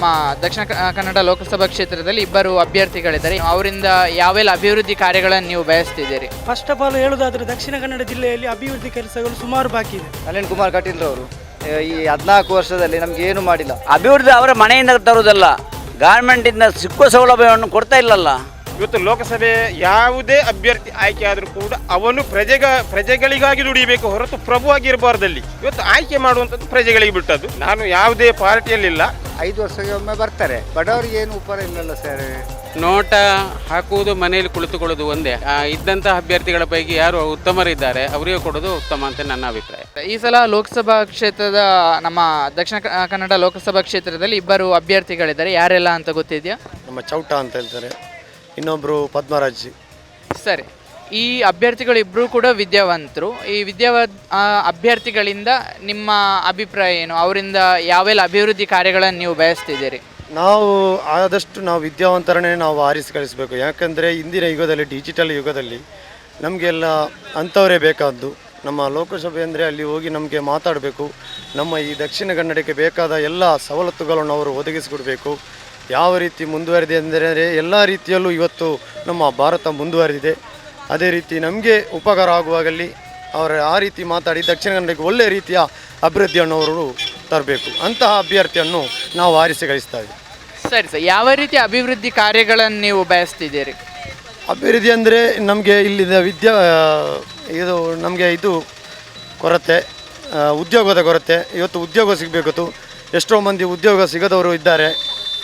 ನಮ್ಮ ದಕ್ಷಿಣ ಕ- ಕನ್ನಡ ಲೋಕಸಭಾ ಕ್ಷೇತ್ರದಲ್ಲಿ ಇಬ್ಬರು ಅಭ್ಯರ್ಥಿಗಳಿದ್ದಾರೆ. ಅವರಿಂದ ಯಾವೆಲ್ಲ ಅಭಿವೃದ್ಧಿ ಕಾರ್ಯಗಳನ್ನು ನೀವು ಬಯಸ್ತಿದ್ದೀರಿ? ಫಸ್ಟ್ ಆಫ್ ಆಲ್ ಹೇಳುವುದಾದ್ರೆ ದಕ್ಷಿಣ ಕನ್ನಡ ಜಿಲ್ಲೆಯಲ್ಲಿ ಅಭಿವೃದ್ಧಿ ಕೆಲಸಗಳು ಸುಮಾರು ಬಾಕಿ ಇದೆ. ನಳಿನ್ ಕುಮಾರ್ ಕಟೀಲ್ ಅವರು ಈ ಹದಿನಾಲ್ಕು ವರ್ಷದಲ್ಲಿ ನಮ್ಗೆ ಏನು ಮಾಡಿಲ್ಲ. ಅಭಿವೃದ್ಧಿ ಅವರ ಮನೆಯಿಂದ ತರುವುದಲ್ಲ ಗಾರ್ಮೆಂಟಿಂದ ಸಿಕ್ಕುವ ಸೌಲಭ್ಯವನ್ನು ಕೊಡ್ತಾ ಇಲ್ಲಲ್ಲ. ಇವತ್ತು ಲೋಕಸಭೆ ಯಾವುದೇ ಅಭ್ಯರ್ಥಿ ಆಯ್ಕೆ ಆದರೂ ಕೂಡ ಅವನು ಪ್ರಜೆಗ ಪ್ರಜೆಗಳಿಗಾಗಿ ದುಡಿಬೇಕು ಹೊರತು ಪ್ರಭು ಆಗಿರಬಾರ್ದಲ್ಲಿ ಇವತ್ತು ಆಯ್ಕೆ ಮಾಡುವಂಥದ್ದು ಪ್ರಜೆಗಳಿಗೆ ಬಿಟ್ಟದ್ದು. ನಾನು ಯಾವುದೇ ಪಾರ್ಟಿಯಲ್ಲಿಲ್ಲ. ಐದು ವರ್ಷಕ್ಕೆ ಒಮ್ಮೆ ಬರ್ತಾರೆ. ಬಡವರಿಗೆ ಏನು ಉಪಕಾರ ಇಲ್ಲಲ್ಲ ಸರ್? ನೋಟ ಹಾಕುವುದು ಮನೆಯಲ್ಲಿ ಕುಳಿತುಕೊಳ್ಳುವುದು ಒಂದೇ. ಆ, ಇದ್ದಂತಹ ಅಭ್ಯರ್ಥಿಗಳ ಪೈಕಿ ಯಾರು ಉತ್ತಮರಿದ್ದಾರೆ ಅವರಿಗೆ ಕೊಡೋದು ಉತ್ತಮ ಅಂತ ನನ್ನ ಅಭಿಪ್ರಾಯ. ಈ ಸಲ ಲೋಕಸಭಾ ಕ್ಷೇತ್ರದ ನಮ್ಮ ದಕ್ಷಿಣ ಕ- ಕನ್ನಡ ಲೋಕಸಭಾ ಕ್ಷೇತ್ರದಲ್ಲಿ ಇಬ್ಬರು ಅಭ್ಯರ್ಥಿಗಳಿದ್ದಾರೆ. ಯಾರೆಲ್ಲ ಅಂತ ಗೊತ್ತಿದೆಯಾ? ನಮ್ಮ ಚೌಟ ಅಂತ ಹೇಳ್ತಾರೆ. ಇನ್ನೊಬ್ಬರು ಪದ್ಮರಾಜ್. ಸರಿ. ಈ ಅಭ್ಯರ್ಥಿಗಳು ಇಬ್ಬರು ಕೂಡ ವಿದ್ಯಾವಂತರು. ಈ ವಿದ್ಯಾವ ಅಭ್ಯರ್ಥಿಗಳಿಂದ ನಿಮ್ಮ ಅಭಿಪ್ರಾಯ ಏನು? ಅವರಿಂದ ಯಾವೆಲ್ಲ ಅಭಿವೃದ್ಧಿ ಕಾರ್ಯಗಳನ್ನು ನೀವು ಬಯಸ್ತಿದ್ದೀರಿ? ನಾವು ಆದಷ್ಟು ನಾವು ವಿದ್ಯಾವಂತರನ್ನೇ ನಾವು ಆರಿಸಿ ಕಳಿಸಬೇಕು. ಯಾಕಂದರೆ ಇಂದಿನ ಯುಗದಲ್ಲಿ, ಡಿಜಿಟಲ್ ಯುಗದಲ್ಲಿ ನಮಗೆಲ್ಲ ಅಂಥವರೇ ಬೇಕಾದ್ದು. ನಮ್ಮ ಲೋಕಸಭೆ ಅಂದರೆ ಅಲ್ಲಿ ಹೋಗಿ ನಮಗೆ ಮಾತಾಡಬೇಕು. ನಮ್ಮ ಈ ದಕ್ಷಿಣ ಕನ್ನಡಕ್ಕೆ ಬೇಕಾದ ಎಲ್ಲ ಸವಲತ್ತುಗಳನ್ನು ಅವರು ಒದಗಿಸಿಕೊಡಬೇಕು. ಯಾವ ರೀತಿ ಮುಂದುವರೆದಿದೆ ಅಂದರೆ, ಎಲ್ಲ ರೀತಿಯಲ್ಲೂ ಇವತ್ತು ನಮ್ಮ ಭಾರತ ಮುಂದುವರೆದಿದೆ. ಅದೇ ರೀತಿ ನಮಗೆ ಉಪಕಾರ ಆಗುವಾಗಲಿ ಅವರ ಆ ರೀತಿ ಮಾತಾಡಿ ದಕ್ಷಿಣ ಕನ್ನಡಕ್ಕೆ ಒಳ್ಳೆಯ ರೀತಿಯ ಅಭಿವೃದ್ಧಿಯನ್ನು ಅವರು ತರಬೇಕು. ಅಂತಹ ಅಭ್ಯರ್ಥಿಯನ್ನು ನಾವು ಆರಿಸಿ ಗಳಿಸ್ತಾ ಸರಿ ಸರ್ ಯಾವ ರೀತಿ ಅಭಿವೃದ್ಧಿ ಕಾರ್ಯಗಳನ್ನು ನೀವು ಬಯಸ್ತಿದ್ದೀರಿ? ಅಭಿವೃದ್ಧಿ ಅಂದರೆ ನಮಗೆ ಇಲ್ಲಿದ ವಿದ್ಯಾ ಇದು ನಮಗೆ ಇದು ಕೊರತೆ ಆ, ಉದ್ಯೋಗದ ಕೊರತೆ. ಇವತ್ತು ಉದ್ಯೋಗ ಸಿಗಬೇಕಿತ್ತು ಎಷ್ಟೋ ಮಂದಿ ಉದ್ಯೋಗ ಸಿಗದವರು ಇದ್ದಾರೆ.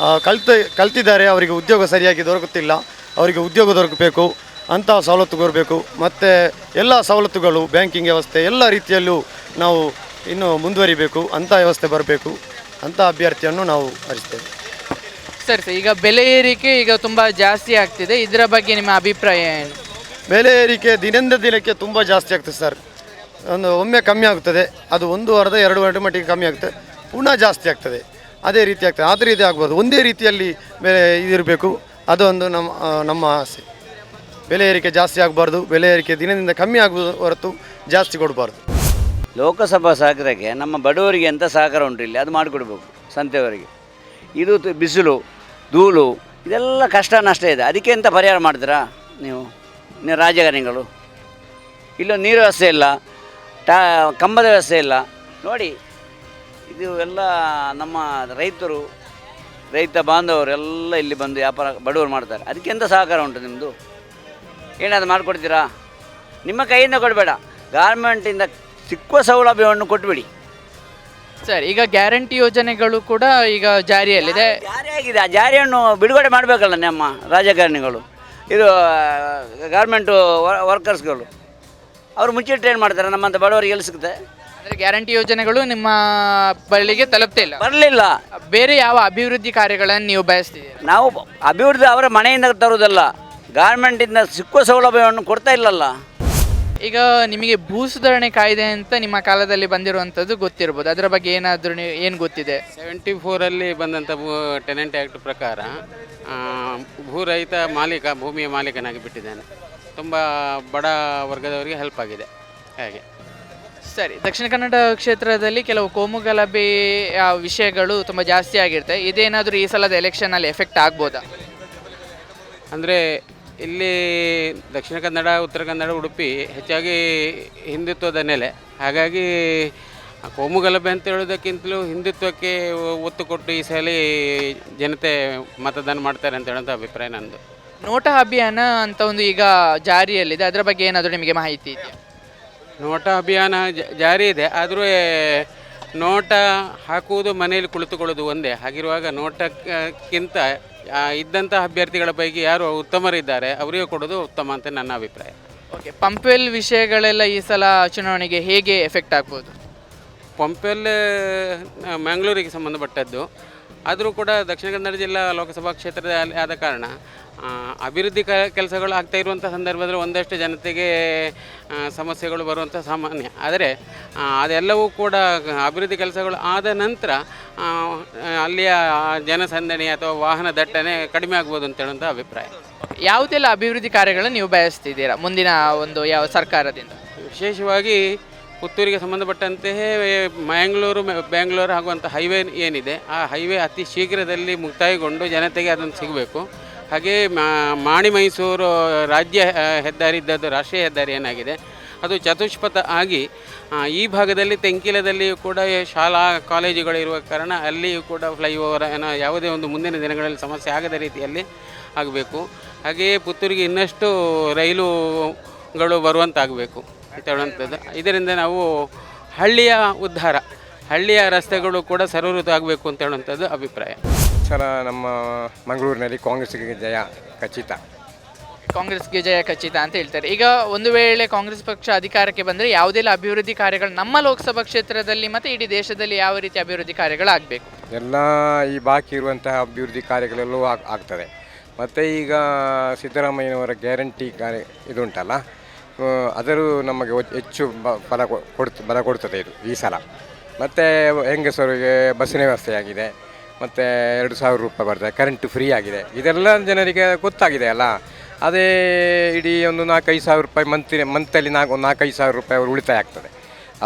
ಆ, ಕಲ್ತ ಕಲ್ತಿದ್ದಾರೆ ಅವರಿಗೆ ಉದ್ಯೋಗ ಸರಿಯಾಗಿ ದೊರಕುತ್ತಿಲ್ಲ. ಅವರಿಗೆ ಉದ್ಯೋಗ ದೊರಕಬೇಕು. ಅಂತಹ ಸವಲತ್ತು ಬರಬೇಕು ಮತ್ತು ಎಲ್ಲ ಸವಲತ್ತುಗಳು ಬ್ಯಾಂಕಿಂಗ್ ವ್ಯವಸ್ಥೆ ಎಲ್ಲ ರೀತಿಯಲ್ಲೂ ನಾವು ಇನ್ನು ಮುಂದುವರಿಬೇಕು. ಅಂಥ ವ್ಯವಸ್ಥೆ ಬರಬೇಕು. ಅಂಥ ಅಭ್ಯರ್ಥಿಯನ್ನು ನಾವು ಹರಿಸ್ತೇವೆ. ಸರಿ ಸರ್ ಈಗ ಬೆಲೆ ಏರಿಕೆ ಈಗ ತುಂಬ ಜಾಸ್ತಿ ಆಗ್ತಿದೆ. ಇದರ ಬಗ್ಗೆ ನಿಮ್ಮ ಅಭಿಪ್ರಾಯ ಏನು? ಬೆಲೆ ಏರಿಕೆ ದಿನದಿಂದ ದಿನಕ್ಕೆ ತುಂಬ ಜಾಸ್ತಿ ಆಗ್ತದೆ ಸರ್. ಒಂದು ಒಮ್ಮೆ ಕಮ್ಮಿ ಆಗ್ತದೆ. ಅದು ಒಂದು ವಾರದ ಎರಡು ವಾರದ ಮಟ್ಟಿಗೆ ಕಮ್ಮಿ ಆಗ್ತದೆ. ಪುನಃ ಜಾಸ್ತಿ ಆಗ್ತದೆ. ಅದೇ ರೀತಿ ಆಗ್ತದೆ. ಅದೇ ರೀತಿ ಆಗ್ಬೋದು. ಒಂದೇ ರೀತಿಯಲ್ಲಿ ಬೆಲೆ ಇದಿರಬೇಕು ಅದೊಂದು ನಮ್ಮ ನಮ್ಮ ಆಸೆ. ಬೆಲೆ ಏರಿಕೆ ಜಾಸ್ತಿ ಆಗಬಾರ್ದು, ಬೆಲೆ ಏರಿಕೆ ದಿನದಿಂದ ಕಮ್ಮಿ ಆಗುವ ಹೊರತು ಜಾಸ್ತಿ ಕೊಡಬಾರ್ದು. ಲೋಕಸಭಾ ಸಹಕಾರಕ್ಕೆ ನಮ್ಮ ಬಡವರಿಗೆ ಎಂಥ ಸಹಕಾರ ಉಂಟು ಇಲ್ಲಿ? ಅದು ಮಾಡಿಕೊಡ್ಬೇಕು, ಸಂತೆಯವರಿಗೆ. ಇದು ಬಿಸಿಲು, ಧೂಳು, ಇದೆಲ್ಲ ಕಷ್ಟ ನಷ್ಟ ಇದೆ. ಅದಕ್ಕೆ ಎಂತ ಪರಿಹಾರ ಮಾಡ್ತೀರಾ ನೀವು? ನೀವು ರಾಜಕಾರಣಿಗಳು. ಇಲ್ಲೊಂದು ನೀರು ವ್ಯವಸ್ಥೆ ಇಲ್ಲ, ಟಾ, ಕಂಬದ ವ್ಯವಸ್ಥೆ ಇಲ್ಲ. ನೋಡಿ, ಇದು ಎಲ್ಲ ನಮ್ಮ ರೈತರು, ರೈತ ಬಾಂಧವರು ಎಲ್ಲ ಇಲ್ಲಿ ಬಂದು ವ್ಯಾಪಾರ ಬಡವರು ಮಾಡ್ತಾರೆ. ಅದಕ್ಕೆ ಎಂತ ಸಹಕಾರ ಉಂಟು ನಿಮ್ಮದು ಏನಾದ್ರು ಮಾಡಿಕೊಡ್ತೀರಾ? ನಿಮ್ಮ ಕೈಯಿಂದ ಕೊಡಬೇಡ. ಗಾರ್ಮೆಂಟಿಂದ ಸಿಕ್ಕುವ ಸೌಲಭ್ಯವನ್ನು ಕೊಟ್ಬಿಡಿ. ಸರ್ ಈಗ ಗ್ಯಾರಂಟಿ ಯೋಜನೆಗಳು ಕೂಡ ಈಗ ಜಾರಿಯಲ್ಲಿದೆ. ಜಾರಿ ಆಗಿದೆ ಆ ಜಾರಿಯನ್ನು ಬಿಡುಗಡೆ ಮಾಡಬೇಕಲ್ಲ ನಮ್ಮ ರಾಜಕಾರಣಿಗಳು. ಇದು ಗಾರ್ಮೆಂಟು ವರ್ಕರ್ಸ್ಗಳು ಅವರು ಮುಚ್ಚಿಟ್ಟು ಏನು ಮಾಡ್ತಾರೆ? ನಮ್ಮಂಥ ಬಡವರಿಗೆ ಎಲ್ಲಿ ಸಿಗುತ್ತೆ? ಅಂದರೆ ಗ್ಯಾರಂಟಿ ಯೋಜನೆಗಳು ನಿಮ್ಮ ಬಳಿಗೆ ತಲುಪ್ತಿಲ್ಲ ಬರಲಿಲ್ಲ. ಬೇರೆ ಯಾವ ಅಭಿವೃದ್ಧಿ ಕಾರ್ಯಗಳನ್ನು ನೀವು ಬಯಸ್ತೀವಿ ನಾವು ಅಭಿವೃದ್ಧಿ ಅವರ ಮನೆಯಿಂದ ತರುವುದಲ್ಲ. ಗಾರ್ಮೆಂಟಿಂದ ಸಿಕ್ಕುವ ಸೌಲಭ್ಯವನ್ನು ಕೊಡ್ತಾ ಇಲ್ಲಲ್ಲ. ಈಗ ನಿಮಗೆ ಭೂ ಸುಧಾರಣೆ ಕಾಯ್ದೆ ಅಂತ ನಿಮ್ಮ ಕಾಲದಲ್ಲಿ ಬಂದಿರುವಂಥದ್ದು ಗೊತ್ತಿರ್ಬೋದು. ಅದರ ಬಗ್ಗೆ ಏನಾದರೂ ನೀವು ಏನು ಗೊತ್ತಿದೆ? ಸೆವೆಂಟಿ ಫೋರಲ್ಲಿ ಬಂದಂಥ ಭೂ ಟೆನೆಂಟ್ ಆ್ಯಕ್ಟ್ ಪ್ರಕಾರ ಭೂರಹಿತ ಭೂ ರಹಿತ ಮಾಲೀಕ ಭೂಮಿಯ ಮಾಲೀಕನಾಗಿ ಬಿಟ್ಟಿದ್ದಾನೆ. ತುಂಬ ಬಡ ವರ್ಗದವರಿಗೆ ಹೆಲ್ಪ್ ಆಗಿದೆ. ಹಾಗೆ. ಸರಿ ದಕ್ಷಿಣ ಕನ್ನಡ ಕ್ಷೇತ್ರದಲ್ಲಿ ಕೆಲವು ಕೋಮು ಗಲಭೆ ವಿಷಯಗಳು ತುಂಬ ಜಾಸ್ತಿ ಆಗಿರುತ್ತೆ. ಇದೇನಾದರೂ ಈ ಸಲದ ಎಲೆಕ್ಷನಲ್ಲಿ ಎಫೆಕ್ಟ್ ಆಗ್ಬೋದಾ? ಅಂದರೆ ಇಲ್ಲಿ ದಕ್ಷಿಣ ಕನ್ನಡ ಉತ್ತರ ಕನ್ನಡ ಉಡುಪಿ ಹೆಚ್ಚಾಗಿ ಹಿಂದುತ್ವದ ನೆಲೆ. ಹಾಗಾಗಿ ಕೋಮು ಗಲಭೆ ಅಂತ ಹೇಳೋದಕ್ಕಿಂತಲೂ ಹಿಂದುತ್ವಕ್ಕೆ ಒತ್ತು ಕೊಟ್ಟು ಈ ಸಲ ಜನತೆ ಮತದಾನ ಮಾಡ್ತಾರೆ ಅಂತ ಹೇಳೋಂಥ ಅಭಿಪ್ರಾಯ ನಂದು. ನೋಟಾ ಅಭಿಯಾನ ಅಂತ ಒಂದು ಈಗ ಜಾರಿಯಲ್ಲಿದೆ. ಅದರ ಬಗ್ಗೆ ಏನಾದರೂ ನಿಮಗೆ ಮಾಹಿತಿ ಇದೆಯಾ? ನೋಟ ಅಭಿಯಾನ ಜ- ಜಾರಿ ಇದೆ. ಆದರೂ ನೋಟ ಹಾಕುವುದು ಮನೆಯಲ್ಲಿ ಕುಳಿತುಕೊಳ್ಳೋದು ಒಂದೇ. ಹಾಗಿರುವಾಗ ನೋಟಕ್ಕಿಂತ ಆ, ಇದ್ದಂತಹ ಅಭ್ಯರ್ಥಿಗಳ ಪೈಕಿ ಯಾರು ಉತ್ತಮರಿದ್ದಾರೆ ಅವರಿಗೆ ಕೊಡೋದು ಉತ್ತಮ ಅಂತ ನನ್ನ ಅಭಿಪ್ರಾಯ. ಓಕೆ ಪಂಪ್ವೆಲ್ ವಿಷಯಗಳೆಲ್ಲ ಈ ಸಲ ಚುನಾವಣೆಗೆ ಹೇಗೆ ಎಫೆಕ್ಟ್ ಆಗ್ಬೋದು? ಪಂಪೆಲ್ ಆ, ಮ್ಯಾಂಗ್ಳೂರಿಗೆ ಸಂಬಂಧಪಟ್ಟದ್ದು. ಆದರೂ ಕೂಡ ದಕ್ಷಿಣ ಕನ್ನಡ ಜಿಲ್ಲಾ ಲೋಕಸಭಾ ಕ್ಷೇತ್ರದ ಆದ ಕಾರಣ ಅಭಿವೃದ್ಧಿ ಕ ಕೆಲಸಗಳು ಆಗ್ತಾ ಇರುವಂಥ ಸಂದರ್ಭದಲ್ಲಿ ಒಂದಷ್ಟು ಜನತೆಗೆ ಸಮಸ್ಯೆಗಳು ಬರುವಂಥ ಸಾಮಾನ್ಯ. ಆದರೆ ಅದೆಲ್ಲವೂ ಕೂಡ ಅಭಿವೃದ್ಧಿ ಕೆಲಸಗಳು ಆದ ನಂತರ ಅಲ್ಲಿಯ ಜನಸಂದಣಿ ಅಥವಾ ವಾಹನ ದಟ್ಟಣೆ ಕಡಿಮೆ ಆಗ್ಬೋದು ಅಂತ ಹೇಳುವಂಥ ಅಭಿಪ್ರಾಯ. ಯಾವುದೆಲ್ಲ ಅಭಿವೃದ್ಧಿ ಕಾರ್ಯಗಳನ್ನು ನೀವು ಬಯಸ್ತಿದ್ದೀರಾ? ಮುಂದಿನ ಒಂದು ಯಾವ ಸರ್ಕಾರದಿಂದ? ವಿಶೇಷವಾಗಿ ಪುತ್ತೂರಿಗೆ ಸಂಬಂಧಪಟ್ಟಂತೆಯೇ ಮ್ಯಾಂಗ್ಳೂರು ಬೆಂಗಳೂರು ಆಗುವಂಥ ಹೈವೇ ಏನಿದೆ ಆ ಹೈವೇ ಅತಿ ಶೀಘ್ರದಲ್ಲಿ ಮುಕ್ತಾಯಗೊಂಡು ಜನತೆಗೆ ಅದನ್ನು ಸಿಗಬೇಕು. ಹಾಗೆ ಮಾಣಿ ಮೈಸೂರು ರಾಜ್ಯ ಹೆದ್ದಾರಿ ಇದ್ದದ್ದು ರಾಷ್ಟ್ರೀಯ ಹೆದ್ದಾರಿ ಏನಾಗಿದೆ ಅದು ಚತುಷ್ಪಥ ಆಗಿ ಈ ಭಾಗದಲ್ಲಿ ತೆಂಕಿಲದಲ್ಲಿಯೂ ಕೂಡ ಶಾಲಾ ಕಾಲೇಜುಗಳಿರುವ ಕಾರಣ ಅಲ್ಲಿಯೂ ಕೂಡ ಫ್ಲೈಓವರ್ ಏನೋ ಯಾವುದೇ ಒಂದು ಮುಂದಿನ ದಿನಗಳಲ್ಲಿ ಸಮಸ್ಯೆ ಆಗದ ರೀತಿಯಲ್ಲಿ ಆಗಬೇಕು. ಹಾಗೆಯೇ ಪುತ್ತೂರಿಗೆ ಇನ್ನಷ್ಟು ರೈಲುಗಳು ಬರುವಂತಾಗಬೇಕು ಅಂತ ಹೇಳುವಂಥದ್ದು. ಇದರಿಂದ ನಾವು ಹಳ್ಳಿಯ ಉದ್ಧಾರ, ಹಳ್ಳಿಯ ರಸ್ತೆಗಳು ಕೂಡ ಸರಳತೆ ಆಗಬೇಕು ಅಂತ ಹೇಳುವಂಥದ್ದು ಅಭಿಪ್ರಾಯ. ಸರ, ನಮ್ಮ ಮಂಗಳೂರಿನಲ್ಲಿ ಕಾಂಗ್ರೆಸ್ಗೆ ಜಯ ಖಚಿತ. ಕಾಂಗ್ರೆಸ್ಗೆ ಜಯ ಖಚಿತ ಅಂತ ಹೇಳ್ತಾರೆ. ಈಗ ಒಂದು ವೇಳೆ ಕಾಂಗ್ರೆಸ್ ಪಕ್ಷ ಅಧಿಕಾರಕ್ಕೆ ಬಂದರೆ ಯಾವುದೆಲ್ಲ ಅಭಿವೃದ್ಧಿ ಕಾರ್ಯಗಳು ನಮ್ಮ ಲೋಕಸಭಾ ಕ್ಷೇತ್ರದಲ್ಲಿ ಮತ್ತು ಇಡೀ ದೇಶದಲ್ಲಿ ಯಾವ ರೀತಿ ಅಭಿವೃದ್ಧಿ ಕಾರ್ಯಗಳಾಗಬೇಕು? ಎಲ್ಲ ಈ ಬಾಕಿ ಇರುವಂತಹ ಅಭಿವೃದ್ಧಿ ಕಾರ್ಯಗಳೆಲ್ಲವೂ ಆಗ್- ಆಗ್ತದೆ. ಮತ್ತು ಈಗ ಸಿದ್ದರಾಮಯ್ಯನವರ ಗ್ಯಾರಂಟಿ ಕಾರ್ಯ ಇದುಂಟಲ್ಲ ಅದರ ನಮಗೆ ಹೆಚ್ಚು ಬ- ಫಲ ಕೊಡ್ತ, ಬಲ ಕೊಡ್ತದೆ ಇದು ಈ ಸಲ. ಮತ್ತು ಹೆಂಗಸರಿಗೆ ಬಸ್ಸಿನ ವ್ಯವಸ್ಥೆ ಆಗಿದೆ, ಮತ್ತು ಎರಡು ಸಾವಿರ ರೂಪಾಯಿ ಬರ್ತದೆ ಕರೆಂಟ್ ಫ್ರೀ ಆಗಿದೆ. ಇದೆಲ್ಲ ಜನರಿಗೆ ಗೊತ್ತಾಗಿದೆ ಅಲ್ಲ. ಅದೇ ಇಡೀ ಒಂದು ನಾಲ್ಕೈದು ಸಾವಿರ ರೂಪಾಯಿ ಮಂತ್ಲಿ ಮಂತಲ್ಲಿ ನಾಲ್ಕು ನಾಲ್ಕೈದು ಸಾವಿರ ರೂಪಾಯಿ ಅವರು ಉಳಿತಾಯ ಆಗ್ತದೆ.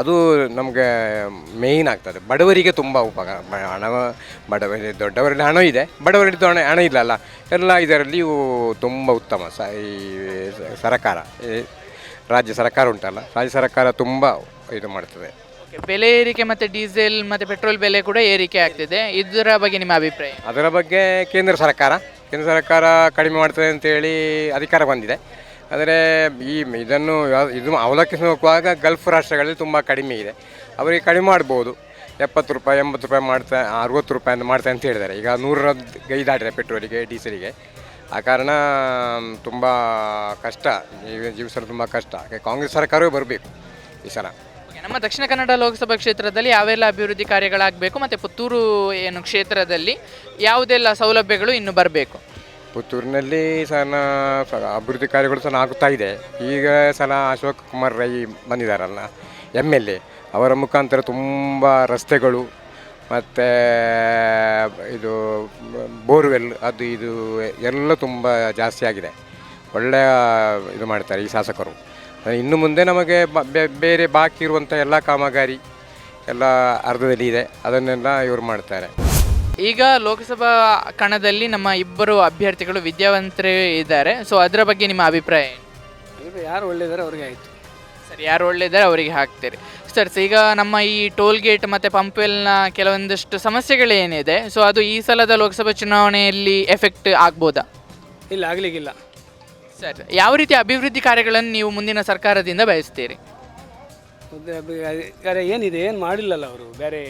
ಅದು ನಮಗೆ ಮೇಯ್ನ್ ಆಗ್ತದೆ. ಬಡವರಿಗೆ ತುಂಬ ಉಪಕಾರ. ಹಣ ಬಡವರಿಗೆ ದೊಡ್ಡವರಲ್ಲಿ ಹಣ ಇದೆ ಬಡವರಲ್ಲಿ ಹಣ ಹಣ ಇಲ್ಲಲ್ಲ ಎಲ್ಲ ಇದರಲ್ಲಿಯೂ ತುಂಬ ಉತ್ತಮ. ಸ ಈ ಸರಕಾರ ರಾಜ್ಯ ಸರ್ಕಾರ ಉಂಟಲ್ಲ ರಾಜ್ಯ ಸರ್ಕಾರ ತುಂಬ ಇದು ಮಾಡ್ತದೆ. ಬೆಲೆ ಏರಿಕೆ ಮತ್ತು ಡೀಸೆಲ್ ಮತ್ತು ಪೆಟ್ರೋಲ್ ಬೆಲೆ ಕೂಡ ಏರಿಕೆ ಆಗ್ತಿದೆ. ಇದರ ಬಗ್ಗೆ ನಿಮ್ಮ ಅಭಿಪ್ರಾಯ? ಅದರ ಬಗ್ಗೆ ಕೇಂದ್ರ ಸರ್ಕಾರ ಕೇಂದ್ರ ಸರ್ಕಾರ ಕಡಿಮೆ ಮಾಡ್ತದೆ ಅಂತೇಳಿ ಅಧಿಕಾರ ಬಂದಿದೆ. ಆದರೆ ಈ ಇದನ್ನು ಇದು ನೋಡುವಾಗ ಗಲ್ಫ್ ರಾಷ್ಟ್ರಗಳಲ್ಲಿ ತುಂಬ ಕಡಿಮೆ ಇದೆ. ಅವರಿಗೆ ಕಡಿಮೆ ಮಾಡ್ಬೋದು. ಎಪ್ಪತ್ತು ರೂಪಾಯಿ, ಎಂಬತ್ತು ರೂಪಾಯಿ ಮಾಡ್ತಾ ಅರುವತ್ತು ರೂಪಾಯಿ ಅಂತ ಮಾಡ್ತಾರೆ ಅಂತ ಹೇಳಿದ್ದಾರೆ. ಈಗ ನೂರ ಗೈ ದಾಟಿದೆ ಪೆಟ್ರೋಲಿಗೆ, ಡೀಸೆಲಿಗೆ. ಆ ಕಾರಣ, ತುಂಬ ಕಷ್ಟ. ಜೀವ ಜೀವಿಸಲು ತುಂಬ ಕಷ್ಟ. ಕಾಂಗ್ರೆಸ್ ಸರ್ಕಾರವೇ ಬರಬೇಕು ಈ ಸಲ. ನಮ್ಮ ದಕ್ಷಿಣ ಕನ್ನಡ ಲೋಕಸಭಾ ಕ್ಷೇತ್ರದಲ್ಲಿ ಯಾವೆಲ್ಲ ಅಭಿವೃದ್ಧಿ ಕಾರ್ಯಗಳಾಗಬೇಕು ಮತ್ತು ಪುತ್ತೂರು ಏನು ಕ್ಷೇತ್ರದಲ್ಲಿ ಯಾವುದೆಲ್ಲ ಸೌಲಭ್ಯಗಳು ಇನ್ನು ಬರಬೇಕು? ಪುತ್ತೂರಿನಲ್ಲಿ ಸಣ್ಣ ಅಭಿವೃದ್ಧಿ ಕಾರ್ಯಗಳು ಸಹ ಆಗುತ್ತಾ ಇದೆ. ಈಗ ಸಲ ಅಶೋಕ್ ಕುಮಾರ್ ರೈ ಬಂದಿದ್ದಾರಲ್ಲ, ಎಂ ಎಲ್ ಎ. ಅವರ ಮುಖಾಂತರ ತುಂಬ ರಸ್ತೆಗಳು ಮತ್ತು ಇದು ಬೋರ್ವೆಲ್ ಅದು ಇದು ಎಲ್ಲ ತುಂಬ ಜಾಸ್ತಿ ಆಗಿದೆ. ಒಳ್ಳೆಯ ಇದು ಮಾಡ್ತಾರೆ ಈ ಶಾಸಕರು. ಇನ್ನು ಮುಂದೆ ನಮಗೆ ಬ- ಬೆ- ಬೇರೆ ಬಾಕಿ ಇರುವಂಥ ಎಲ್ಲ ಕಾಮಗಾರಿ ಎಲ್ಲ ಅರ್ಧದಲ್ಲಿ ಇದೆ. ಅದನ್ನೆಲ್ಲ ಇವರು ಮಾಡ್ತಾರೆ. ಈಗ ಲೋಕಸಭಾ ಕಣದಲ್ಲಿ ನಮ್ಮ ಇಬ್ಬರು ಅಭ್ಯರ್ಥಿಗಳು ವಿದ್ಯಾವಂತರೇ ಇದ್ದಾರೆ. ಸೊ ಅದರ ಬಗ್ಗೆ ನಿಮ್ಮ ಅಭಿಪ್ರಾಯ ಏನು? ಯಾರು ಒಳ್ಳೆಯದಾರೆ ಅವ್ರಿಗೆ ಆಯಿತು. ಸರ್ ಯಾರು ಒಳ್ಳೆಯದಾರೆ ಅವರಿಗೆ ಹಾಕ್ತೀರಿ. ಸರ್ ಈಗ ನಮ್ಮ ಈ ಟೋಲ್ ಗೇಟ್ ಮತ್ತು ಪಂಪ್ವೆಲ್ನ ಕೆಲವೊಂದಷ್ಟು ಸಮಸ್ಯೆಗಳೇನಿದೆ. ಸೊ ಅದು ಈ ಸಲದ ಲೋಕಸಭಾ ಚುನಾವಣೆಯಲ್ಲಿ ಎಫೆಕ್ಟ್ ಆಗ್ಬೋದಾ? ಇಲ್ಲ ಆಗಲಿಕ್ಕಿಲ್ಲ. ಸರ್ ಯಾವ ರೀತಿ ಅಭಿವೃದ್ಧಿ ಕಾರ್ಯಗಳನ್ನು ನೀವು ಮುಂದಿನ ಸರ್ಕಾರದಿಂದ ಬಯಸ್ತೀರಿ? ಏನಿದೆ ಏನು ಮಾಡಿಲ್ಲಲ್ಲ ಅವರು ಬೇರೆ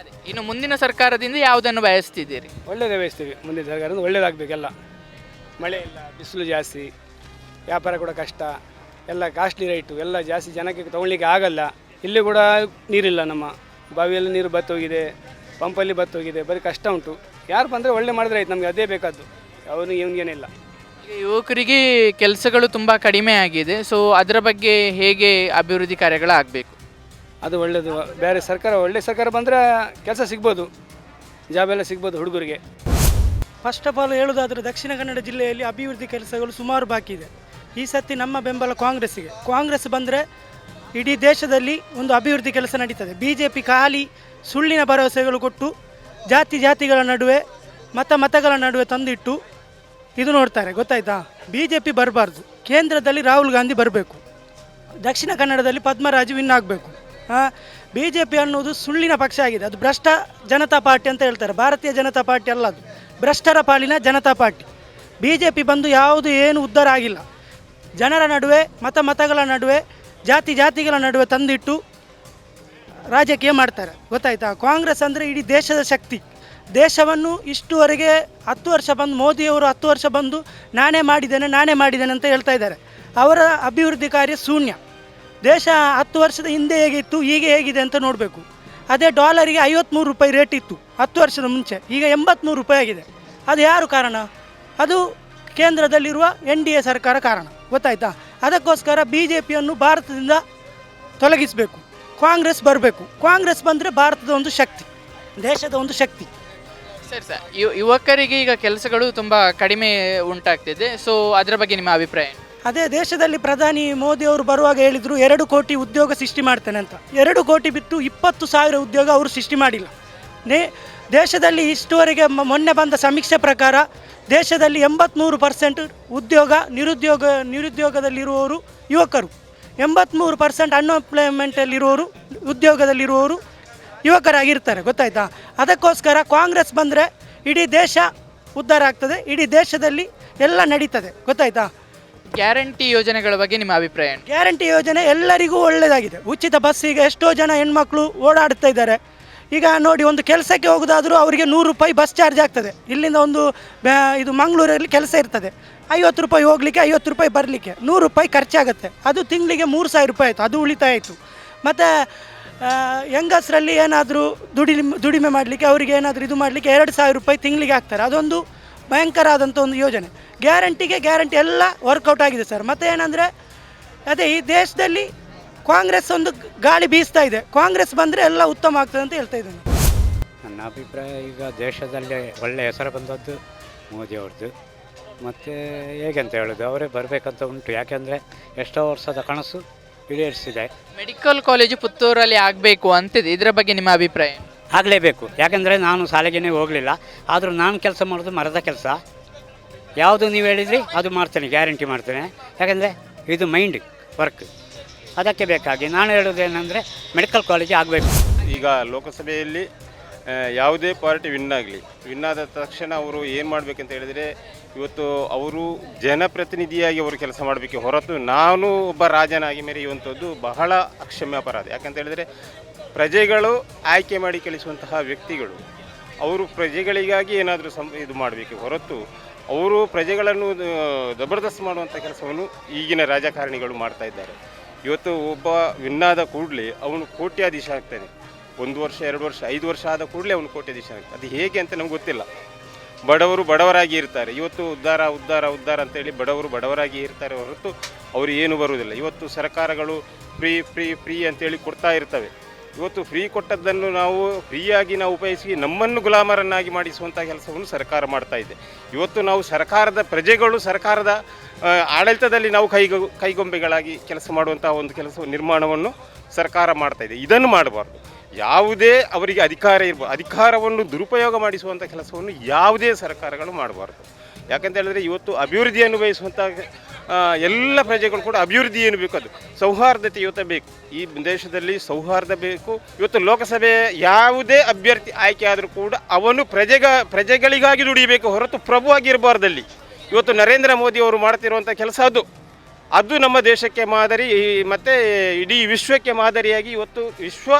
ಅದೇ ಇನ್ನು ಮುಂದಿನ ಸರ್ಕಾರದಿಂದ ಯಾವುದನ್ನು ಬಯಸ್ತಿದ್ದೀರಿ? ಒಳ್ಳೇದೇ ಬಯಸ್ತೀವಿ ಮುಂದಿನ ಸರ್ಕಾರದಿಂದ ಒಳ್ಳೇದಾಗಬೇಕೆಲ್ಲ. ಮಳೆ ಇಲ್ಲ ಬಿಸಿಲು ಜಾಸ್ತಿ ವ್ಯಾಪಾರ ಕೂಡ ಕಷ್ಟ ಎಲ್ಲ ಕಾಸ್ಟ್ಲಿ ರೈಟು ಎಲ್ಲ ಜಾಸ್ತಿ ಜನಕ್ಕೆ ತಗೊಳ್ಳಿಕ್ಕೆ ಆಗಲ್ಲ. ಇಲ್ಲಿ ಕೂಡ ನೀರಿಲ್ಲ ನಮ್ಮ ಬಾವಿಯಲ್ಲಿ ನೀರು ಬತ್ತೋಗಿದೆ ಪಂಪಲ್ಲಿ ಬತ್ತೋಗಿದೆ ಬರೀ ಕಷ್ಟ ಉಂಟು. ಯಾರು ಬಂದರೆ ಒಳ್ಳೆ ಮಾಡಿದ್ರೆ ಆಯ್ತು ನಮಗೆ ಅದೇ ಬೇಕಾದ್ದು. ಅವನು ಇವನಿಗೇನಿಲ್ಲ. ಯುವಕರಿಗೆ ಕೆಲಸಗಳು ತುಂಬ ಕಡಿಮೆ ಆಗಿದೆ. ಸೊ ಅದರ ಬಗ್ಗೆ ಹೇಗೆ ಅಭಿವೃದ್ಧಿ ಕಾರ್ಯಗಳಾಗಬೇಕು? ಅದು ಒಳ್ಳೆಯದು ಬೇರೆ ಸರ್ಕಾರ ಒಳ್ಳೆ ಸರ್ಕಾರ ಬಂದರೆ ಕೆಲಸ ಸಿಗ್ಬೋದು. ಜಾಬ್ ಎಲ್ಲ ಸಿಗ್ಬೋದು ಹುಡುಗರಿಗೆ. ಫಸ್ಟ್ ಆಫ್ ಆಲ್ ಹೇಳೋದಾದರೆ ದಕ್ಷಿಣ ಕನ್ನಡ ಜಿಲ್ಲೆಯಲ್ಲಿ ಅಭಿವೃದ್ಧಿ ಕೆಲಸಗಳು ಸುಮಾರು ಬಾಕಿ ಇದೆ. ಈ ಸತಿ ನಮ್ಮ ಬೆಂಬಲ ಕಾಂಗ್ರೆಸ್ಸಿಗೆ. ಕಾಂಗ್ರೆಸ್ ಬಂದರೆ ಇಡೀ ದೇಶದಲ್ಲಿ ಒಂದು ಅಭಿವೃದ್ಧಿ ಕೆಲಸ ನಡೀತದೆ. ಬಿ ಜೆ ಪಿ ಖಾಲಿ ಸುಳ್ಳಿನ ಭರವಸೆಗಳು ಕೊಟ್ಟು ಜಾತಿ ಜಾತಿಗಳ ನಡುವೆ ಮತ ಮತಗಳ ನಡುವೆ ತಂದಿಟ್ಟು ಇದು ನೋಡ್ತಾರೆ, ಗೊತ್ತಾಯ್ತಾ? ಬಿ ಜೆ ಪಿ ಬರಬಾರ್ದು. ಕೇಂದ್ರದಲ್ಲಿ ರಾಹುಲ್ ಗಾಂಧಿ ಬರಬೇಕು. ದಕ್ಷಿಣ ಕನ್ನಡದಲ್ಲಿ ಪದ್ಮರಾಜು ವಿನ್ ಆಗಬೇಕು. ಬಿ ಜೆ ಪಿ ಅನ್ನೋದು ಸುಳ್ಳಿನ ಪಕ್ಷ ಆಗಿದೆ. ಅದು ಭ್ರಷ್ಟ ಜನತಾ ಪಾರ್ಟಿ ಅಂತ ಹೇಳ್ತಾರೆ. ಭಾರತೀಯ ಜನತಾ ಪಾರ್ಟಿ ಅಲ್ಲ ಅದು. ಭ್ರಷ್ಟರ ಪಾಲಿನ Janata party. B J P ಬಂದು ಯಾವುದು ಏನು ಉದ್ಧಾರ ಆಗಿಲ್ಲ. ಜನರ ನಡುವೆ, ಮತ ಮತಗಳ ನಡುವೆ, ಜಾತಿ ಜಾತಿಗಳ ನಡುವೆ ತಂದಿಟ್ಟು ರಾಜಕೀಯ ಮಾಡ್ತಾರೆ. ಗೊತ್ತಾಯ್ತಾ? ಕಾಂಗ್ರೆಸ್ ಅಂದರೆ ಇಡೀ ದೇಶದ ಶಕ್ತಿ. ದೇಶವನ್ನು ಇಷ್ಟುವರೆಗೆ ಹತ್ತು ವರ್ಷ ಬಂದು, ಮೋದಿಯವರು ಹತ್ತು ವರ್ಷ ಬಂದು ನಾನೇ ಮಾಡಿದ್ದೇನೆ ನಾನೇ ಮಾಡಿದ್ದೇನೆ ಅಂತ ಹೇಳ್ತಾ ಇದ್ದಾರೆ. ಅವರ ಅಭಿವೃದ್ಧಿ ಕಾರ್ಯ ಶೂನ್ಯ. ದೇಶ ಹತ್ತು ವರ್ಷದ ಹಿಂದೆ ಹೇಗಿತ್ತು ಈಗ ಹೇಗಿದೆ ಅಂತ ನೋಡಬೇಕು. ಅದೇ ಡಾಲರಿಗೆ ಐವತ್ತ್ಮೂರು ರೂಪಾಯಿ ರೇಟ್ ಇತ್ತು, ಹತ್ತು ವರ್ಷದ ಮುಂಚೆ. ಈಗ ಎಂಬತ್ತ್ಮೂರು ರೂಪಾಯಿ ಆಗಿದೆ. ಅದು ಯಾರು ಕಾರಣ? ಅದು ಕೇಂದ್ರದಲ್ಲಿರುವ ಎನ್ ಡಿ ಎ ಸರ್ಕಾರ ಕಾರಣ. ಗೊತ್ತಾಯ್ತಾ? ಅದಕ್ಕೋಸ್ಕರ ಬಿ ಜೆ ಪಿಯನ್ನು ಭಾರತದಿಂದ ತೊಲಗಿಸಬೇಕು. ಕಾಂಗ್ರೆಸ್ ಬರಬೇಕು. ಕಾಂಗ್ರೆಸ್ ಬಂದರೆ ಭಾರತದ ಒಂದು ಶಕ್ತಿ, ದೇಶದ ಒಂದು ಶಕ್ತಿ. ಸರಿ ಸರ್. ಯುವಕರಿಗೆ ಈಗ ಕೆಲಸಗಳು ತುಂಬ ಕಡಿಮೆ ಉಂಟಾಗ್ತಿದೆ. ಸೊ ಅದರ ಬಗ್ಗೆ ನಿಮ್ಮ ಅಭಿಪ್ರಾಯ? ಅದೇ, ದೇಶದಲ್ಲಿ ಪ್ರಧಾನಿ ಮೋದಿ ಅವರು ಬರುವಾಗ ಹೇಳಿದರು, ಎರಡು ಕೋಟಿ ಉದ್ಯೋಗ ಸೃಷ್ಟಿ ಮಾಡ್ತೇನೆ ಅಂತ. ಎರಡು ಕೋಟಿ ಬಿಟ್ಟು ಇಪ್ಪತ್ತು ಸಾವಿರ ಉದ್ಯೋಗ ಅವರು ಸೃಷ್ಟಿ ಮಾಡಿಲ್ಲ. ನೇ ದೇಶದಲ್ಲಿ ಇಷ್ಟುವರೆಗೆ ಮೊನ್ನೆ ಬಂದ ಸಮೀಕ್ಷೆ ಪ್ರಕಾರ ದೇಶದಲ್ಲಿ ಎಂಬತ್ತ್ಮೂರು ಪರ್ಸೆಂಟ್ ಉದ್ಯೋಗ, ನಿರುದ್ಯೋಗ, ನಿರುದ್ಯೋಗದಲ್ಲಿರುವವರು ಯುವಕರು. ಎಂಬತ್ತ್ಮೂರು ಪರ್ಸೆಂಟ್ ಅನ್ಎಂಪ್ಲಾಯ್ಮೆಂಟಲ್ಲಿರುವವರು ಉದ್ಯೋಗದಲ್ಲಿರುವವರು ಯುವಕರಾಗಿರ್ತಾರೆ ಗೊತ್ತಾಯ್ತಾ? ಅದಕ್ಕೋಸ್ಕರ ಕಾಂಗ್ರೆಸ್ ಬಂದರೆ ಇಡೀ ದೇಶ ಉದ್ಧಾರ ಆಗ್ತದೆ ಇಡೀ ದೇಶದಲ್ಲಿ ಎಲ್ಲ ನಡೀತದೆ ಗೊತ್ತಾಯ್ತಾ? ಗ್ಯಾರಂಟಿ ಯೋಜನೆಗಳ ಬಗ್ಗೆ ನಿಮ್ಮ ಅಭಿಪ್ರಾಯ ಏನು? ಗ್ಯಾರಂಟಿ ಯೋಜನೆ ಎಲ್ಲರಿಗೂ ಒಳ್ಳೆಯದಾಗಿದೆ ಉಚಿತ ಬಸ್ ಈಗ ಎಷ್ಟೋ ಜನ ಹೆಣ್ಮಕ್ಳು ಓಡಾಡ್ತಾ ಇದ್ದಾರೆ. ಈಗ ನೋಡಿ ಒಂದು ಕೆಲಸಕ್ಕೆ ಹೋಗೋದಾದರೂ ಅವರಿಗೆ ನೂರು ರೂಪಾಯಿ ಬಸ್ ಚಾರ್ಜ್ ಆಗ್ತದೆ. ಇಲ್ಲಿಂದ ಒಂದು ಬ್ಯಾ- ಇದು ಮಂಗಳೂರಲ್ಲಿ ಕೆಲಸ ಇರ್ತದೆ. ಐವತ್ತು ರೂಪಾಯಿ ಹೋಗಲಿಕ್ಕೆ ಐವತ್ತು ರೂಪಾಯಿ ಬರಲಿಕ್ಕೆ ನೂರು ರೂಪಾಯಿ ಖರ್ಚಾಗುತ್ತೆ. ಅದು ತಿಂಗಳಿಗೆ ಮೂರು ಸಾವಿರ ರೂಪಾಯಿ ಆಯಿತು ಅದು ಉಳಿತಾಯ ಆಯಿತು. ಮತ್ತು ಹೆಂಗಸರಲ್ಲಿ ಏನಾದರೂ ದುಡಿ ದುಡಿಮೆ ಮಾಡಲಿಕ್ಕೆ, ಅವರಿಗೆ ಏನಾದರೂ ಇದು ಮಾಡಲಿಕ್ಕೆ ಎರಡು ಸಾವಿರ ರೂಪಾಯಿ ತಿಂಗಳಿಗೆ ಹಾಕ್ತಾರೆ. ಅದೊಂದು ಭಯಂಕರ ಆದಂಥ ಒಂದು ಯೋಜನೆ. ಗ್ಯಾರಂಟಿಗೆ ಗ್ಯಾರಂಟಿ ಎಲ್ಲ ವರ್ಕೌಟ್ ಆಗಿದೆ ಸರ್. ಮತ್ತು ಏನಂದರೆ, ಅದೇ ಈ ದೇಶದಲ್ಲಿ ಕಾಂಗ್ರೆಸ್ ಒಂದು ಗಾಳಿ ಬೀಸ್ತಾ ಇದೆ. ಕಾಂಗ್ರೆಸ್ ಬಂದರೆ ಎಲ್ಲ ಉತ್ತಮ ಆಗ್ತದೆ ಅಂತ ಹೇಳ್ತಾ ಇದ್ದೇನೆ. ನನ್ನ ಅಭಿಪ್ರಾಯ, ಈಗ ದೇಶದಲ್ಲಿ ಒಳ್ಳೆಯ ಹೆಸರು ಬಂದದ್ದು ಮೋದಿ ಅವ್ರದ್ದು. ಮತ್ತು ಹೇಗೆಂತ ಹೇಳೋದು? ಅವರೇ ಬರಬೇಕಂತ ಉಂಟು. ಯಾಕೆಂದರೆ ಎಷ್ಟೋ ವರ್ಷದ ಕನಸು. ಈಡೇರಿಸಿದೆ ಮೆಡಿಕಲ್ ಕಾಲೇಜು ಪುತ್ತೂರಲ್ಲಿ ಆಗಬೇಕು ಅಂತಿದೆ. ಇದರ ಬಗ್ಗೆ ನಿಮ್ಮ ಅಭಿಪ್ರಾಯ? ಆಗಲೇಬೇಕು. ಯಾಕಂದರೆ ನಾನು ಶಾಲೆಗೇನೆ ಹೋಗಲಿಲ್ಲ. ಆದರೂ ನಾನು ಕೆಲಸ ಮಾಡೋದು ಮರದ ಕೆಲಸ. ಯಾವುದು ನೀವು ಹೇಳಿದ್ರಿ ಅದು ಮಾಡ್ತೇನೆ ಗ್ಯಾರಂಟಿ ಮಾಡ್ತೇನೆ. ಯಾಕಂದರೆ ಇದು ಮೈಂಡ್ ವರ್ಕ್. ಅದಕ್ಕೆ ಬೇಕಾಗಿ ನಾನು ಹೇಳೋದೇನೆಂದರೆ ಮೆಡಿಕಲ್ ಕಾಲೇಜ್ ಆಗಬೇಕು. ಈಗ ಲೋಕಸಭೆಯಲ್ಲಿ ಆ, ಯಾವುದೇ ಪಾರ್ಟಿ ವಿನ್ ಆಗಲಿ. ವಿನ್ ಆದ ತಕ್ಷಣ ಅವರು ಏನು ಮಾಡಬೇಕಂತ ಹೇಳಿದರೆ ಇವತ್ತು ಅವರು ಜನಪ್ರತಿನಿಧಿಯಾಗಿ ಅವರು ಕೆಲಸ ಮಾಡಬೇಕು ಹೊರತು ನಾನು ಒಬ್ಬ ರಾಜನಾಗಿ ಮೆರೆಯುವಂಥದ್ದು ಬಹಳ ಅಕ್ಷಮ್ಯ ಅಪರಾಧ. ಯಾಕಂತ ಹೇಳಿದರೆ ಪ್ರಜೆಗಳು ಆಯ್ಕೆ ಮಾಡಿ ಕಳಿಸುವಂತಹ ವ್ಯಕ್ತಿಗಳು, ಅವರು ಪ್ರಜೆಗಳಿಗಾಗಿ ಏನಾದರೂ ಸಂ, ಇದು ಮಾಡಬೇಕು. ಹೊರತು ಅವರು ಪ್ರಜೆಗಳನ್ನು ಜಬರ್ದಸ್ತ್ ಮಾಡುವಂಥ ಕೆಲಸವನ್ನು ಈಗಿನ ರಾಜಕಾರಣಿಗಳು ಮಾಡ್ತಾ ಇದ್ದಾರೆ. ಇವತ್ತು ಒಬ್ಬ ವಿನ್ನಾದ ಕೂಡಲೇ ಅವನು ಕೋಟ್ಯಾಧೀಶ ಆಗ್ತಾನೆ. ಒಂದು ವರ್ಷ, ಎರಡು ವರ್ಷ, ಐದು ವರ್ಷ ಆದ ಕೂಡಲೇ ಅವನು ಕೋಟ್ಯಾಧೀಶ ಆಗ್ತಾನೆ. ಅದು ಹೇಗೆ ಅಂತ ನಮ್ಗೆ ಗೊತ್ತಿಲ್ಲ. ಬಡವರು ಬಡವರಾಗಿ ಇರ್ತಾರೆ. ಇವತ್ತು ಉದ್ಧಾರ ಉದ್ಧಾರ ಉದ್ಧಾರ ಅಂತೇಳಿ ಬಡವರು ಬಡವರಾಗಿ ಇರ್ತಾರೆ ಹೊರತು ಅವರು ಏನು ಬರುವುದಿಲ್ಲ. ಇವತ್ತು ಸರ್ಕಾರಗಳು ಫ್ರೀ ಫ್ರೀ ಫ್ರೀ ಅಂತೇಳಿ ಕೊಡ್ತಾ ಇರ್ತವೆ. ಇವತ್ತು ಫ್ರೀ ಕೊಟ್ಟದ್ದನ್ನು ನಾವು ಫ್ರೀಯಾಗಿ ನಾವು ಉಪಯೋಗಿಸಿ ನಮ್ಮನ್ನು ಗುಲಾಮರನ್ನಾಗಿ ಮಾಡಿಸುವಂಥ ಕೆಲಸವನ್ನು ಸರ್ಕಾರ ಮಾಡ್ತಾ ಇದೆ. ಇವತ್ತು ನಾವು ಸರ್ಕಾರದ ಪ್ರಜೆಗಳು ಸರ್ಕಾರದ ಆಡಳಿತದಲ್ಲಿ ನಾವು ಕೈಗೊ, ಕೈಗೊಂಬೆಗಳಾಗಿ ಕೆಲಸ ಮಾಡುವಂಥ ಒಂದು ಕೆಲಸ ನಿರ್ಮಾಣವನ್ನು ಸರ್ಕಾರ ಮಾಡ್ತಾ ಇದೆ. ಇದನ್ನು ಮಾಡಬಾರ್ದು. ಯಾವುದೇ ಅವರಿಗೆ ಅಧಿಕಾರ ಇರ್ಬೋದು ಅಧಿಕಾರವನ್ನು ದುರುಪಯೋಗ ಮಾಡಿಸುವಂಥ ಕೆಲಸವನ್ನು ಯಾವುದೇ ಸರ್ಕಾರಗಳು ಮಾಡಬಾರ್ದು. ಯಾಕಂತ ಹೇಳಿದ್ರೆ ಇವತ್ತು ಅಭಿವೃದ್ಧಿಯನ್ನು ಬಯಸುವಂಥ ಎಲ್ಲ ಪ್ರಜೆಗಳು ಕೂಡ ಅಭಿವೃದ್ಧಿಯನ್ನು ಬೇಕು ಅದು? ಸೌಹಾರ್ದತೆ ಇವತ್ತು ಬೇಕು. ಈ ದೇಶದಲ್ಲಿ ಸೌಹಾರ್ದ ಬೇಕು. ಇವತ್ತು ಲೋಕಸಭೆ ಯಾವುದೇ ಅಭ್ಯರ್ಥಿ ಆಯ್ಕೆ ಆದರೂ ಕೂಡ ಅವನು ಪ್ರಜೆಗ, ಪ್ರಜೆಗಳಿಗಾಗಿ ದುಡಿಬೇಕು ಹೊರತು ಪ್ರಭು ಆಗಿರಬಾರ್ದಲ್ಲಿ. ಇವತ್ತು ನರೇಂದ್ರ ಮೋದಿ ಅವರು ಮಾಡ್ತಿರುವಂಥ ಕೆಲಸ ಅದು. ಅದು ನಮ್ಮ ದೇಶಕ್ಕೆ ಮಾದರಿ. ಮತ್ತು ಇಡೀ ವಿಶ್ವಕ್ಕೆ ಮಾದರಿಯಾಗಿ ಇವತ್ತು ವಿಶ್ವ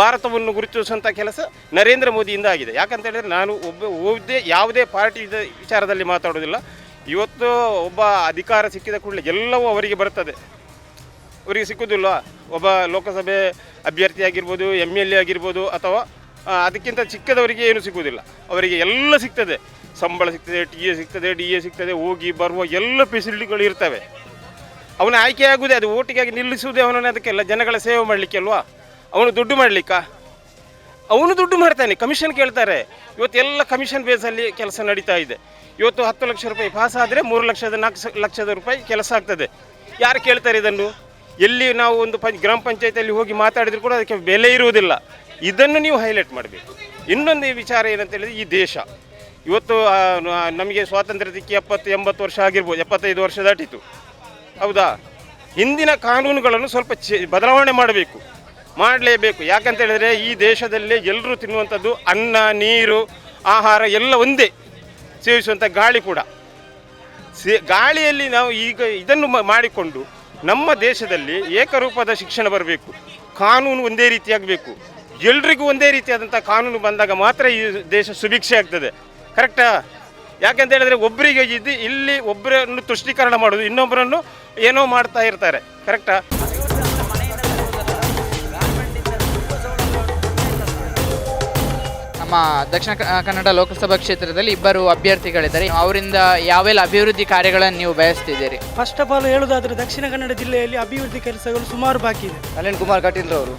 ಭಾರತವನ್ನು ಗುರುತಿಸುವಂಥ ಕೆಲಸ ನರೇಂದ್ರ ಮೋದಿಯಿಂದ ಆಗಿದೆ. ಯಾಕಂತ ಹೇಳಿದ್ರೆ ನಾನು ಒಬ್ಬ ಒಬ್ಬದೇ ಯಾವುದೇ ಪಾರ್ಟಿ ವಿಚಾರದಲ್ಲಿ ಮಾತಾಡೋದಿಲ್ಲ ಇವತ್ತು ಒಬ್ಬ ಅಧಿಕಾರ ಸಿಕ್ಕಿದ ಕೂಡಲೇ ಎಲ್ಲವೂ ಅವರಿಗೆ ಬರ್ತದೆ ಅವರಿಗೆ ಸಿಕ್ಕುವುದಿಲ್ಲ ಒಬ್ಬ ಲೋಕಸಭೆ ಅಭ್ಯರ್ಥಿ ಆಗಿರ್ಬೋದು ಎಂ ಎಲ್ ಎ ಆಗಿರ್ಬೋದು ಅಥವಾ ಅದಕ್ಕಿಂತ ಚಿಕ್ಕದವರಿಗೆ ಏನು ಸಿಗುವುದಿಲ್ಲ ಅವರಿಗೆ ಎಲ್ಲ ಸಿಗ್ತದೆ. ಸಂಬಳ ಸಿಗ್ತದೆ, ಟಿ ಎ ಸಿಗ್ತದೆ, ಡಿ ಎ ಸಿಗ್ತದೆ, ಹೋಗಿ, ಬರುವ ಎಲ್ಲ ಫೆಸಿಲಿಟಿಗಳು ಇರ್ತವೆ. ಅವನ ಆಯ್ಕೆ ಆಗುವುದೇ ಅದು ಓಟಿಗಾಗಿ ನಿಲ್ಲಿಸುವುದೇ ಅವನನ್ನು, ಅದಕ್ಕೆಲ್ಲ ಜನಗಳ ಸೇವೆ ಮಾಡಲಿಕ್ಕೆ ಅಲ್ವಾ? ಅವನು ದುಡ್ಡು ಮಾಡಲಿಕ್ಕ? ಅವನು ದುಡ್ಡು ಮಾಡ್ತಾನೆ ಕಮಿಷನ್ ಕೇಳ್ತಾರೆ. ಇವತ್ತು ಎಲ್ಲ ಕಮಿಷನ್ ಬೇಸಲ್ಲಿ ಕೆಲಸ ನಡೀತಾ ಇದೆ. ಇವತ್ತು ಹತ್ತು ಲಕ್ಷ ರೂಪಾಯಿ ಪಾಸ್ ಆದರೆ ಮೂರು ಲಕ್ಷದ ನಾಲ್ಕು ಲಕ್ಷದ ರೂಪಾಯಿ ಕೆಲಸ ಆಗ್ತದೆ. ಯಾರು ಕೇಳ್ತಾರೆ ಇದನ್ನು? ಎಲ್ಲಿ ನಾವು ಒಂದು ಪಂಚ್ ಗ್ರಾಮ ಪಂಚಾಯತಿಯಲ್ಲಿ ಹೋಗಿ ಮಾತಾಡಿದ್ರು ಕೂಡ ಅದಕ್ಕೆ ಬೆಲೆ ಇರುವುದಿಲ್ಲ. ಇದನ್ನು ನೀವು ಹೈಲೈಟ್ ಮಾಡಬೇಕು. ಇನ್ನೊಂದು ವಿಚಾರ ಏನಂತ ಹೇಳಿದ್ರೆ ಈ ದೇಶ. ಇವತ್ತು ನಮಗೆ ಸ್ವಾತಂತ್ರ್ಯ ದಿಕ್ಕಿ ಎಪ್ಪತ್ತು, ಎಂಬತ್ತು ವರ್ಷ ಆಗಿರ್ಬೋದು, ಎಪ್ಪತ್ತೈದು ವರ್ಷ ದಾಟಿತು. ಹೌದಾ? ಹಿಂದಿನ ಕಾನೂನುಗಳನ್ನು ಸ್ವಲ್ಪ ಚೆ ಬದಲಾವಣೆ ಮಾಡಬೇಕು. ಮಾಡಲೇಬೇಕು. ಯಾಕಂತ ಹೇಳಿದ್ರೆ ಈ ದೇಶದಲ್ಲಿ ಎಲ್ಲರೂ ತಿನ್ನುವಂಥದ್ದು ಅನ್ನ, ನೀರು, ಆಹಾರ ಎಲ್ಲ ಒಂದೇ. ಸೇವಿಸುವಂಥ ಗಾಳಿ ಕೂಡ. ಗಾಳಿಯಲ್ಲಿ ನಾವು ಈಗ ಇದನ್ನು ಮಾಡಿಕೊಂಡು ನಮ್ಮ ದೇಶದಲ್ಲಿ ಏಕರೂಪದ ಶಿಕ್ಷಣ ಬರಬೇಕು. ಕಾನೂನು ಒಂದೇ ರೀತಿಯಾಗಬೇಕು. ಎಲ್ರಿಗೂ ಒಂದೇ ರೀತಿಯಾದಂಥ ಕಾನೂನು ಬಂದಾಗ ಮಾತ್ರ ಈ ದೇಶ ಸುಭಿಕ್ಷೆ ಆಗ್ತದೆ. ಕರೆಕ್ಟಾ? ಯಾಕೆಂತ ಹೇಳಿದ್ರೆ ಒಬ್ಬರಿಗೆ ಇದು ಇಲ್ಲಿ ಒಬ್ಬರನ್ನು ತುಷ್ಟೀಕರಣ ಮಾಡೋದು ಇನ್ನೊಬ್ಬರನ್ನು ಏನೋ ಮಾಡ್ತಾ ಇರ್ತಾರೆ. ಕರೆಕ್ಟಾ? ನಮ್ಮ ದಕ್ಷಿಣ ಕ- ಕನ್ನಡ ಲೋಕಸಭಾ ಕ್ಷೇತ್ರದಲ್ಲಿ ಇಬ್ಬರು ಅಭ್ಯರ್ಥಿಗಳಿದ್ದಾರೆ. ಅವರಿಂದ ಯಾವೆಲ್ಲ ಅಭಿವೃದ್ಧಿ ಕಾರ್ಯಗಳನ್ನು ನೀವು ಬಯಸ್ತಿದ್ದೀರಿ? ಫಸ್ಟ್ ಆಫ್ ಆಲ್ ಹೇಳುದಾದ್ರೆ ದಕ್ಷಿಣ ಕನ್ನಡ ಜಿಲ್ಲೆಯಲ್ಲಿ ಅಭಿವೃದ್ಧಿ ಕೆಲಸಗಳು ಸುಮಾರು ಬಾಕಿ ಇದೆ. ನಳಿನ್ ಕುಮಾರ್ ಕಟೀಲ್ ಅವರು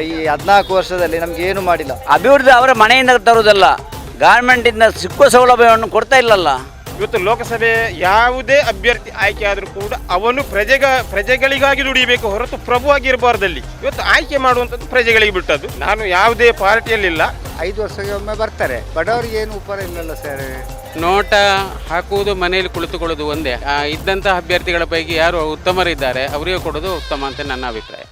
ಈ ಹದಿನಾಲ್ಕು ವರ್ಷದಲ್ಲಿ ನಮ್ಗೆ ಏನು ಮಾಡಿಲ್ಲ. ಅಭಿವೃದ್ಧಿ ಅವರ ಮನೆಯಿಂದ ತರುವುದಲ್ಲ ಗಾರ್ಮೆಂಟಿಂದ ಸಿಕ್ಕುವ ಸೌಲಭ್ಯವನ್ನು ಕೊಡ್ತಾ ಇಲ್ಲಲ್ಲ. ಇವತ್ತು ಲೋಕಸಭೆ ಯಾವುದೇ ಅಭ್ಯರ್ಥಿ ಆಯ್ಕೆ ಆದರೂ ಕೂಡ ಅವನು ಪ್ರಜೆಗ ಪ್ರಜೆಗಳಿಗಾಗಿ ದುಡಿಬೇಕು ಹೊರತು ಪ್ರಭು ಆಗಿರಬಾರ್ದಲ್ಲಿ. ಇವತ್ತು ಆಯ್ಕೆ ಮಾಡುವಂಥದ್ದು ಪ್ರಜೆಗಳಿಗೆ ಬಿಟ್ಟದ್ದು. ನಾನು ಯಾವುದೇ ಪಾರ್ಟಿಯಲ್ಲಿಲ್ಲ. ಐದು ವರ್ಷಕ್ಕೆ ಒಮ್ಮೆ ಬರ್ತಾರೆ. ಬಡವರಿಗೆ ಏನು ಉಪಕಾರ ಇಲ್ಲಲ್ಲ ಸರ್? ನೋಟ ಹಾಕುವುದು ಮನೆಯಲ್ಲಿ ಕುಳಿತುಕೊಳ್ಳೋದು ಒಂದೇ. ಇದ್ದಂಥ ಇದ್ದಂತಹ ಅಭ್ಯರ್ಥಿಗಳ ಪೈಕಿ ಯಾರು ಉತ್ತಮರಿದ್ದಾರೆ ಅವರಿಗೆ ಕೊಡೋದು ಉತ್ತಮ ಅಂತ ನನ್ನ ಅಭಿಪ್ರಾಯ.